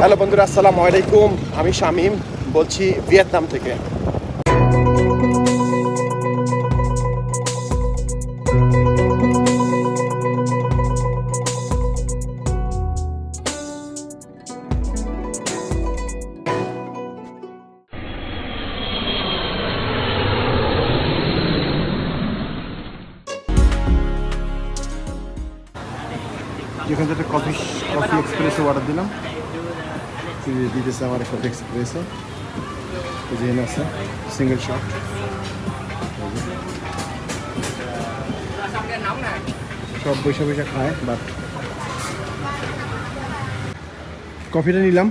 Hello বন্ধুরা, আসসালামু আলাইকুম। আমি শামিম, বলছি ভিয়েতনাম থেকে। থেকে কফি কফি এক্সপ্রেসে অর্ডার দিলাম। দিতেছে আমার কফি এক্সপ্রেসে যে এনে আছে সিঙ্গেল শট সব পয়সা পয়সা খায় বাট কফিটা নিলাম।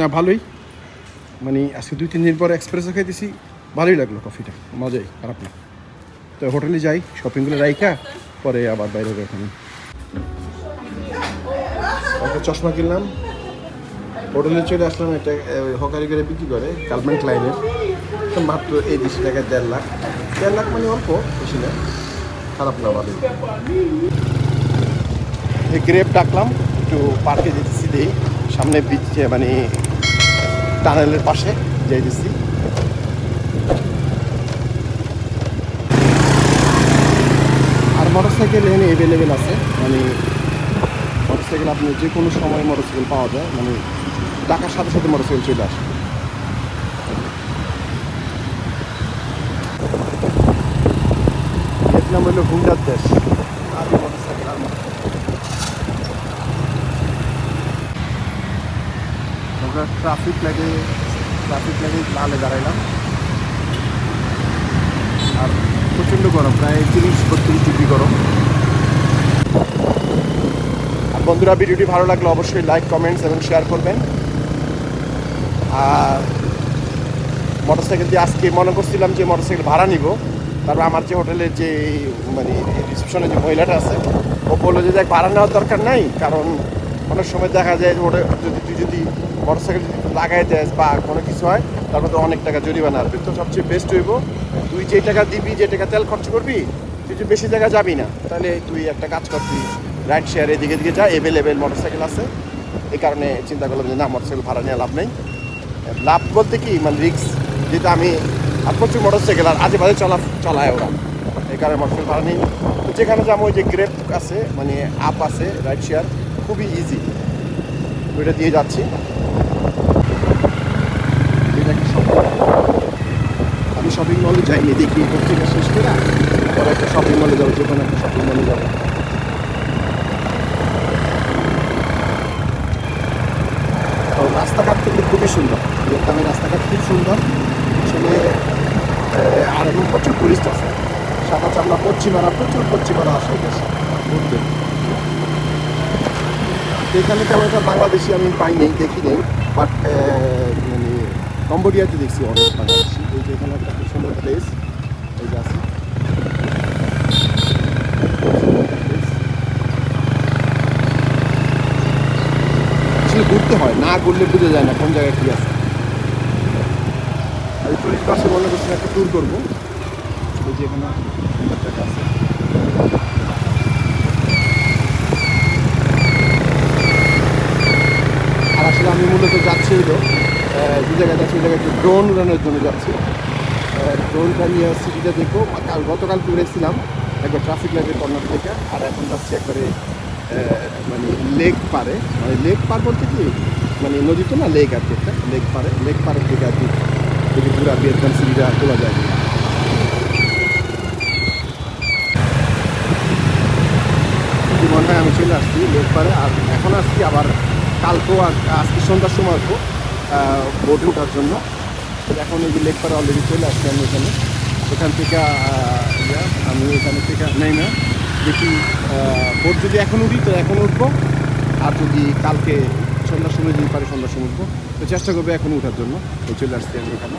না, ভালোই। মানে আজকে দুই, তিন দিন পর এক্সপ্রেসও খাইতেছি। ভালোই লাগল কফিটা মজাই, খারাপ না। তো হোটেলে যাই শপিংগুলো রাইখা, পরে আবার বাইরে ওখানে একটা চশমা কিনলাম। হোটেলে চলে আসলাম একটা হকারি করে বিক্রি করে কালমেন ক্লাইনের তো মাত্র এই দেশি টাকায় দেড় লাখ। দেড় লাখ মানে অল্প, বেশি না। খারাপ না ভালোই। এই গ্রেপ ডাকলাম একটু পার্কে যেতেছি দেই সামনে বিচ মানে টানেলের পাশে যাইতেছি। আর মোটরসাইকেল এখানে অ্যাভেলেবেল আছে। মানে মোটরসাইকেল আপনি যে কোনো সময় মোটরসাইকেল পাওয়া যায় মানে টাকার সাথে সাথে মোটরসাইকেল চলে আসে। ভিয়েতনাম হলো হুন্ডার দেশ। আর আমরা ট্রাফিক লাইটে ট্রাফিক লাইটে লালে দাঁড়াইলাম। আর প্রচণ্ড গরম, প্রায় তিরিশ বত্রিশ ডিগ্রি গরম। আর বন্ধুরা, ভিডিওটি ভালো লাগলে অবশ্যই লাইক কমেন্টস এবং শেয়ার করবেন। মোটরসাইকেল দিয়ে আজকে মনে করছিলাম যে মোটরসাইকেল ভাড়া নিব। তারপর আমার যে হোটেলের যে মানে রিসেপশনে যে মহিলাটা আছে, ও বলল যে দেখ, ভাড়া নেওয়ার দরকার নাই, কারণ অনেক সময় দেখা যায় যে ওটা যদি তুই যদি মোটরসাইকেল যদি লাগাই দেস বা কোনো কিছু হয়, তারপর তো অনেক টাকা জরিমানা আসবে। তো সবচেয়ে বেস্ট হইব, তুই যে টাকা দিবি, যে টাকা তেল খরচ করবি, তুই যদি বেশি জায়গা যাবি না। তাহলে তুই একটা কাজ করবি রাইড শেয়ার এদিকে দিকে যা এভেলেবেল মোটরসাইকেল আছে। এই কারণে চিন্তা করলাম যে না, মোটরসাইকেল ভাড়া নেওয়া লাভ নেই। লাভ বলতে কি? মানে রিক্স যেটা আমি আর প্রচুর মোটরসাইকেল আর আজে বাজে চলা, চলায় ওরা। এই কারণে মোটরসাইকেল ভাড়া নেই। যেখানে যাব ওই যে গ্রেপ আছে মানে আপ আছে রাইড শেয়ার খুবই ইজি ওইটা দিয়ে যাচ্ছি। আমি শপিং মলে যাইনি, দেখি। পত্রিকা শেষ করে একটা শপিং মলে যাব যে কোনো একটা শপিং মলে যাব। খুবই সুন্দর। ভিয়েতনামের রাস্তাঘাট খুব সুন্দর। আসলে আর এবং প্রচুর টুরিস্ট আছে। সাদা চামড়া পশ্চিমারা প্রচুর পশ্চিমারা আসে গেছে ঘুরতে। এখানে তেমন একটা বাংলাদেশি আমি পাইনি দেখি নেই। বাট মানে কম্বোডিয়াতে দেখছি অনেক বাংলাদেশি। এই যে এখানে একটা খুব সুন্দর প্লেস এই যে আছে আসলে ঘুরতে হয় না ঘুরলে বোঝা যায় না কোন জায়গায় কী আছে। আমি টুরিস্ট বাসে মনে করছি একটা ট্যুর করব। যে এখানে আর আসলে আমি মূলত যাচ্ছি আহ, যে জায়গায় যাচ্ছি ওই জায়গায় একটু ড্রোন উড়ানোর জন্য যাচ্ছি। ড্রোনটা নিয়ে সিটিটা দেখব কাল গতকাল ঘুরেছিলাম একবার ট্রাফিক লাইটের কর্নার থেকে আর এখন যাচ্ছি একবারে মানে লেক পারে মানে লেক পার বলতে কি? মানে নদী তো না, লেক আর কি একটা, লেক পারে লেক পারের থেকে আর কি, যদি পুরা ভিয়েতনাম সিটিটা তোলা যায়। আমি চলে আসছি লেক পারে আর এখন আসছি আবার কালকেও আর আজকে সন্ধ্যার সময় আসব বোটে ওঠার জন্য। তো এখন এই যে লেক পারে অলরেডি চলে আসছি আমি এখানে। এখান থেকে আমি এখানে থেকে নেই না দেখি বোট যদি এখন উঠি, তো এখন উঠবো। আর যদি কালকে সন্ধ্যার সময় যদি পারি, সন্ধ্যার সময় উঠবো। তো চেষ্টা করব এখন উঠার জন্য। ওই চলে আসছি আমি এখানে।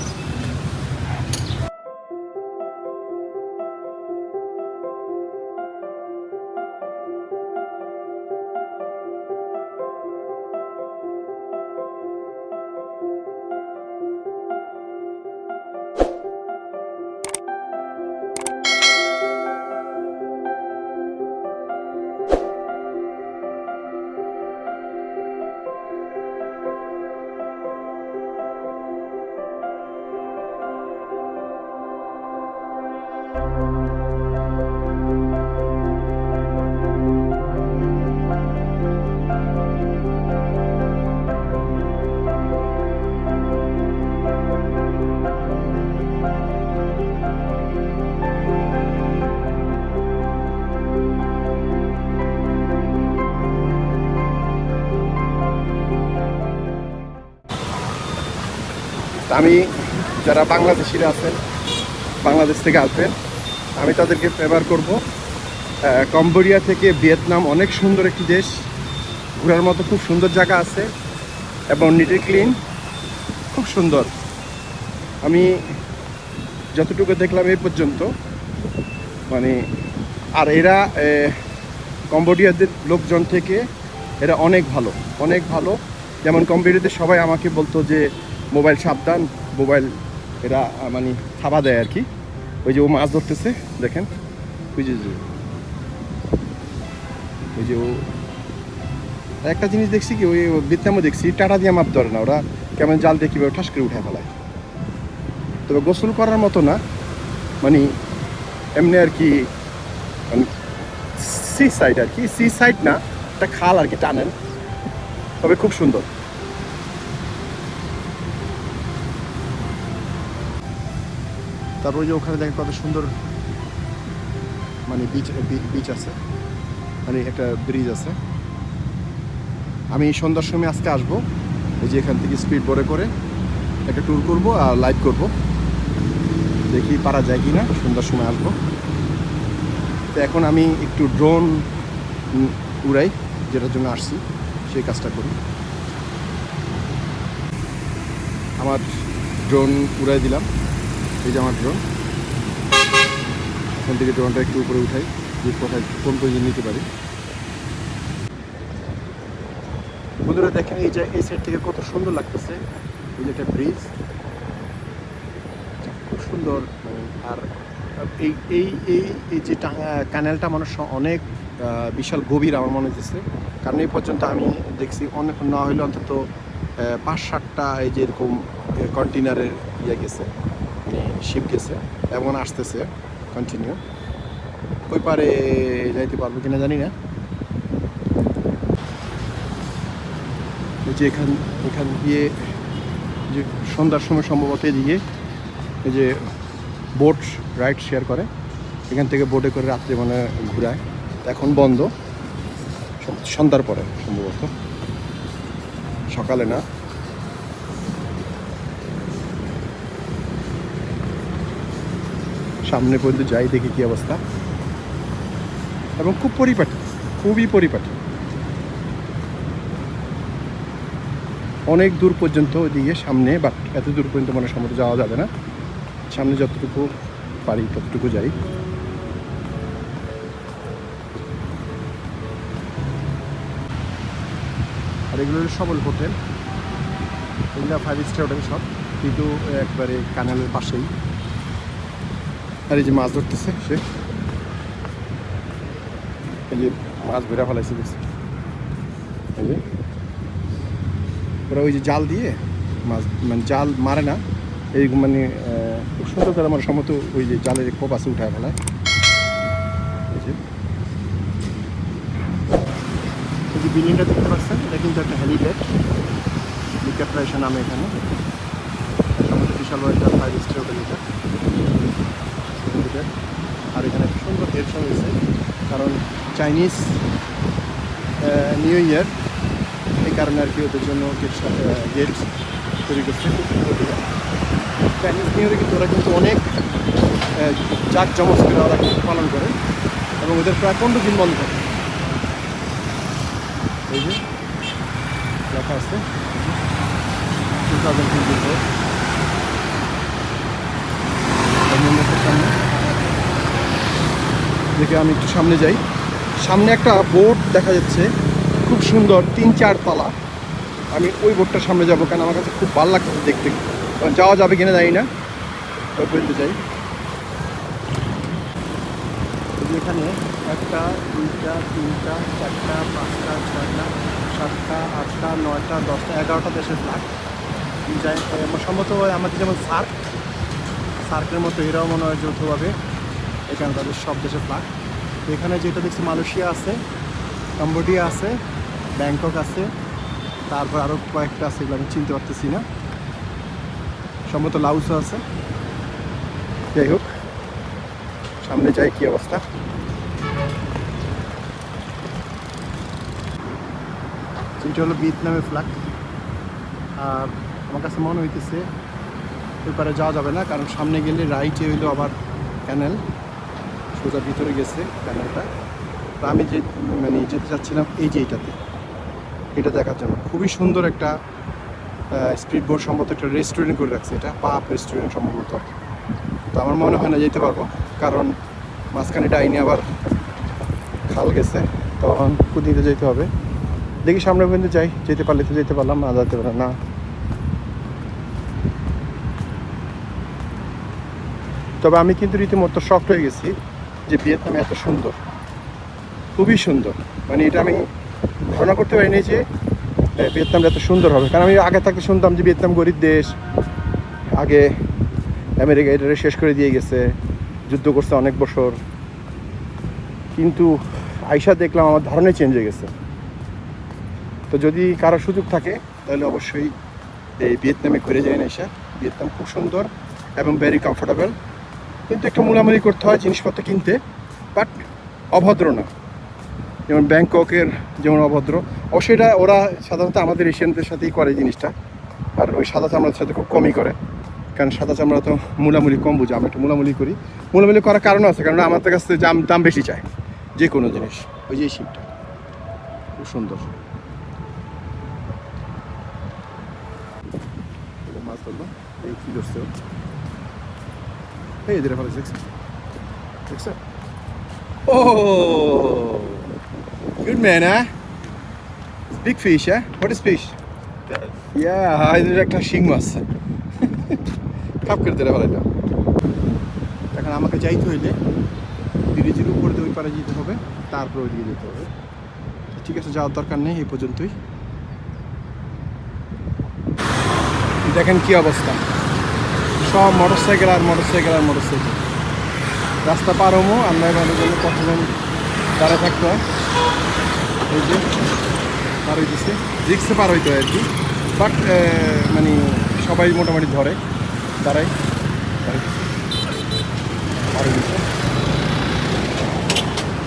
আমি যারা বাংলাদেশিরা আছেন, বাংলাদেশ থেকে আসবেন, আমি তাদেরকে ফেভার করব। কম্বোডিয়া থেকে ভিয়েতনাম অনেক সুন্দর একটি দেশ। ঘোরার মতো খুব সুন্দর জায়গা আছে এবং নিটে ক্লিন খুব সুন্দর। আমি যতটুকু দেখলাম এই পর্যন্ত মানে আর এরা কম্বোডিয়াদের লোকজন থেকে এরা অনেক ভালো অনেক ভালো। যেমন কম্বোডিয়াতে সবাই আমাকে বলতো যে মোবাইল সাবধান, মোবাইল এরা মানে থাবা দেয় আর কি। ওই যে ও মাছ ধরতেছে, দেখেন। ওই যে ওই যে ও। একটা জিনিস দেখছি কি, ওই ভিতনামও দেখছি, টাটা দিয়ে মাপ ধরে না, ওরা কেমন জাল দিয়ে কীভাবে ঠাস করে উঠে ফেলায়। তবে গোসল করার মতো না মানে এমনি আর কি মানে সি সাইড আর কি, সি সাইড না, একটা খাল আর কি টানেল। তবে খুব সুন্দর। তারপর ওই যে ওখানে দেখেন কত সুন্দর মানে বিচ বিচ আছে। মানে একটা ব্রিজ আছে। আমি সন্ধ্যার সময় আজকে আসব। এই যে এখান থেকে স্পিড বোর্ডে করে একটা ট্যুর করব আর লাইভ করব। দেখি পারা যায় কি না সন্ধ্যার সময় আসব। তো এখন আমি একটু ড্রোন উড়াই, যেটার জন্য আসছি, সেই কাজটা করি। আমার ড্রোন উড়াই দিলাম। এই যে আমার ড্রোন এখান থেকে ড্রোনটা একটু উপরে উঠাই, যে কোথায়, কোন পর্যন্ত নিতে পারি। বন্ধুরা দেখেন, এই যে এই সাইড থেকে কত সুন্দর লাগতেছে। এই যে একটা ব্রিজ খুব সুন্দর। আর এই এই এই এই যে ক্যানেলটা মানুষ অনেক বিশাল গভীর আমার মনে হচ্ছে কারণ এই পর্যন্ত আমি দেখছি অনেক, না হলে অন্তত পাঁচ সাতটা এই যে এরকম কন্টেনারের ইয়ে গেছে। শিপ গেছে এবং আসতেছে কন্টিনিউ ওই পারে যাইতে পারব কিনা জানি না। যে এখান এখান দিয়ে যে সন্ধ্যার সময় সম্ভবত এদিকে এই যে বোট রাইড শেয়ার করে, এখান থেকে বোটে করে রাত্রে মানে ঘুরায়। এখন বন্ধ, সন্ধ্যার পরে সম্ভবত। সকালে না। সামনে পর্যন্ত যাই, দেখি কি অবস্থা। এবং খুব পরিপাটি, খুবই পরিপাটি। অনেক দূর পর্যন্ত ওইদিকে সামনে বাট এত দূর পর্যন্ত মানে সম্ভবত যাওয়া যাবে না। সামনে যতটুকু পারি, ততটুকু যাই। আর এগুলো সবল হোটেল। এগুলো ফাইভ স্টার হোটেল সব। কিন্তু একবারে কানালের পাশেই। আর এই যে মাছ ধরতেছে, সে। মাছ বেড়া ফেলাইছে যে। ওরা ওই যে জাল দিয়ে মাছ মানে জাল মারে না, এই মানে খুব আমার সম্মত ওই যে জালের কোপ আছে উঠায় ফেলায়। যে। বিল্ডিংটা দেখতে পাচ্ছেন, এটা কিন্তু একটা হেলিপ্যাড। লিকাপ্রাইশন নামে এখানে। সম্মত বিশাল বড় একটা ফাইভ স্টার হোটেল এটা। হেলিপ্যাড আর এখানে সুন্দর হেডশন হয়েছে, কারণ চাইনিজ নিউ ইয়ার এই কারণে আর কি ওদের জন্য গেট তৈরি করছে। খুব সুন্দর চাইনিজ নিউ ইয়ারে কিন্তু ওরা কিন্তু অনেক জাক জমজ করে ওরা কিন্তু পালন করে এবং ওদের প্রায় পনেরো দিন বন্ধ থাকে। এই যে, লেখা আছে। টু থাউজেন্ড টোয়েন্টি ফোর সামনে দেখে আমি একটু সামনে যাই। সামনে একটা বোট দেখা যাচ্ছে। খুব সুন্দর, তিন চার তলা। আমি ওই বোটটার সামনে যাব কারণ আমার কাছে খুব ভালো লাগছে দেখতে। কারণ যাওয়া যাবে কিনা জানি না। ওই চাই এখানে একটা, দুইটা, তিনটা, চারটা, পাঁচটা, ছয়টা, সাতটা, আটটা, নয়টা, দশটা, এগারোটা দেশের ফ্লাগ যাই সম্ভবত আমাদের যেমন সার্ক, সার্কের মতো এরাও মনে হয় যৌথভাবে এখানে তাদের সব দেশের ফ্লাগ এখানে যেটা দেখছি মালয়েশিয়া আছে, কম্বোডিয়া আছে, ব্যাংকক আছে, তারপর আরও কয়েকটা আছে এগুলো আমি চিনতে পারতেছি না। সম্ভবত লাউসও আছে। যাই হোক, সামনে যাই কি অবস্থা। এটা হলো ভিয়েতনামের ফ্ল্যাগ আর আমার কাছে মনে হইতেছে ওই পারে যাওয়া যাবে না, কারণ সামনে গেলে রাইটে হইল আবার ক্যানেল সোজা ভিতরে গেছে ক্যানেলটা তো আমি যে মানে যেতে চাচ্ছিলাম এই যে এইটাতে। এটা দেখার জন্য। খুবই সুন্দর একটা স্পিড বোর্ড সম্ভবত একটা রেস্টুরেন্ট করে রাখছে। এটা পাপ রেস্টুরেন্ট সম্ভবত। তো আমার মনে হয় না যেতে পারব। কারণ মাঝখানে ডাইনি আবার খাল গেছে। তখন কুদিতে যেতে হবে। দেখি সামনে পর্যন্ত যাই। যেতে পারলে তো যেতে পারলাম, না যেতে পারলাম, না। তবে আমি কিন্তু রীতিমতো শক্ট হয়ে গেছি। যে ভিয়েতনাম এত সুন্দর, খুবই সুন্দর। মানে এটা আমি ধারণা করতে পারিনি যে ভিয়েতনামটা এত সুন্দর হবে। কারণ আমি আগে থাকতে শুনতাম যে ভিয়েতনাম গরিব দেশ, আগে আমেরিকা এটা শেষ করে দিয়ে গেছে, যুদ্ধ করছে অনেক বছর। কিন্তু আইসা দেখলাম আমার ধারণাই চেঞ্জ হয়ে গেছে। তো যদি কারও সুযোগ থাকে, তাহলে অবশ্যই এই ভিয়েতনামে ঘুরে যায় না এসে ভিয়েতনাম খুব সুন্দর এবং ভেরি কমফোর্টেবল কিন্তু একটু মুলামুলি করতে হয় জিনিসপত্র কিনতে বাট অভদ্র না। যেমন ব্যাংককের যেমন অভদ্র। অবশ্যই এটা ওরা সাধারণত আমাদের এশিয়ানদের সাথেই করে জিনিসটা। আর ওই সাদা চামড়ার সাথে খুব কমই করে। কারণ সাদা চামড়া তো মুলামুলি কম বুঝে, আমরা একটু মুলামুলি করি। মুলামুলি করার কারণ আছে, কারণ আমাদের কাছ থেকে দাম দাম বেশি চায় যে কোনো জিনিস। ওই যে শিপটা খুব সুন্দর। মাছ এই কি ধরছে ও? এই এদের ভালো দেখছে ও গুড ম্যান হ্যাঁ বিগ ফিশ হ্যাঁ হোয়াট ইজ ফিশ ইয়া এদের একটা শিং মাছ কাপ করে দিলে ভালো এখন আমাকে যাইতে হইলে ব্রিজের উপর দিয়ে ওই পারে যেতে হবে, তারপর ওইদিকে যেতে হবে। ঠিক আছে, যাওয়ার দরকার নেই, এই পর্যন্তই। দেখেন কি অবস্থা। সব মোটর সাইকেল আর মোটর সাইকেল আর মোটর সাইকেল রাস্তা পার আর নয় ভালো জন্য কতজন দাঁড়ায় থাকতে হয়? এই যে, পার হইতেছে। রিক্সে পার হইতে হয় আর কি। বাট মানে সবাই মোটামুটি ধরে, দাঁড়ায়, পার হইতেছে।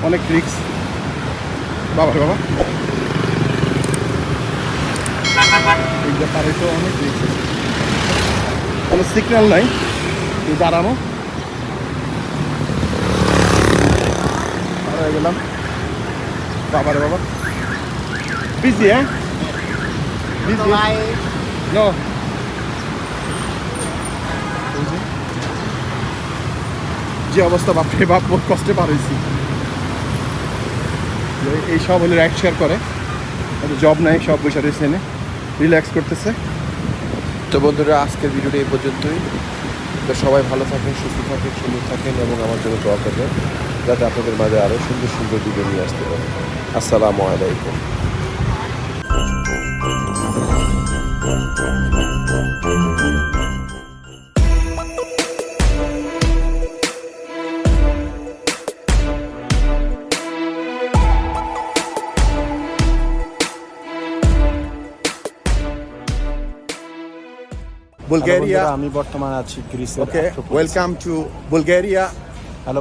অনেক রিক্স। বাবার বাবা। এইটা পার হইতে অনেক রিক্স আছে। কোনো সিগন্যাল নাই দাঁড়ানো। হয়ে গেলাম। বাবা বিজি হ্যাঁ? বিজি নো যে অবস্থা বাপরে বাপ বহুত কষ্টে পার হয়েছি। এই সব হলে রাইড শেয়ার করে। জব নাই সব বসে রয়েছে এনে। রিল্যাক্স করতেছে। তো বন্ধুরা, আজকের ভিডিওটা এই পর্যন্তই। তো সবাই ভালো থাকেন, সুস্থ থাকেন, সুন্দর থাকেন এবং আমার জন্য দোয়া করবেন, যাতে আপনাদের মাঝে আরও সুন্দর সুন্দর ভিডিও নিয়ে আসতে পারে। আসসালামু আলাইকুম। বুলগেরিয়া আমি বর্তমানে আছি গ্রিসে। Okay welcome to Bulgaria hello